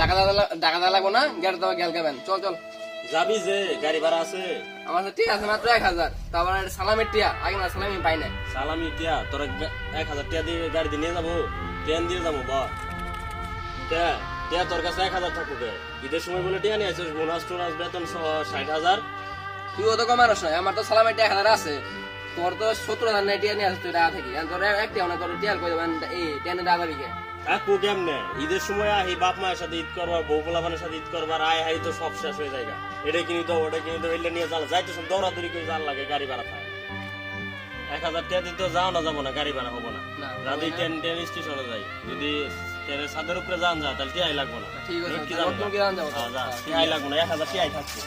টাকা দাদা টাকা দাদা লাগবো না? গেট তো গেল গাবেন চল চল। যাবি যে গাড়ি ভাড়া আছে। আমার ঠিক আছে মাত্র এক হাজার। তারপর একটা সালামের টিয়া। আগে না সালামি পাই না সালামি টিয়া তোরা এক হাজার টিয়া দিয়ে গাড়ি দিয়ে নিয়ে যাব। ট্রেন দিয়ে যাব বা। টিয়া টিয়া তোর কাছে এক হাজার থাকুক ঈদের সময় বলে টিয়া নিয়ে আসিস বোনাস টোনাস বেতন ষাট হাজার। তুই তো কম মানুষ নয় আমার তো সালামের টিয়া এক হাজার আছে। তোর তো সত্তর হাজার নাই টিয়া নিয়ে আসছিস তুই টাকা থেকে। তোর একটা না তোর কই দেবেন এই টেনে টাকা দিকে কেমনে? ঈদের সময় আহি বাপ মায়ের সাথে ঈদ করবার বউ পোলাপানের সাথে ঈদ করবার আয় হাই তো সব শেষ হয়ে যায় এটা কিনি তো ওটা কিনি তো এলে নিয়ে চালা যাইতে সব দৌড়াদৌড়ি করে জাল লাগে গাড়ি ভাড়া থাকে এক হাজার টাকা দিতে যাও না যাব না গাড়ি ভাড়া হব না। না, যদি না। ট্রেন ট্রেন স্টেশনে যাই। যদি ট্রেনের ছাদের উপরে যান যা তাহলে টিআই লাগবো না ঠিক আছে, কি তাহলে যাব? হ্যাঁ, যা, হ্যাঁ, লাগবো না এক হাজার টিআই থাকছে।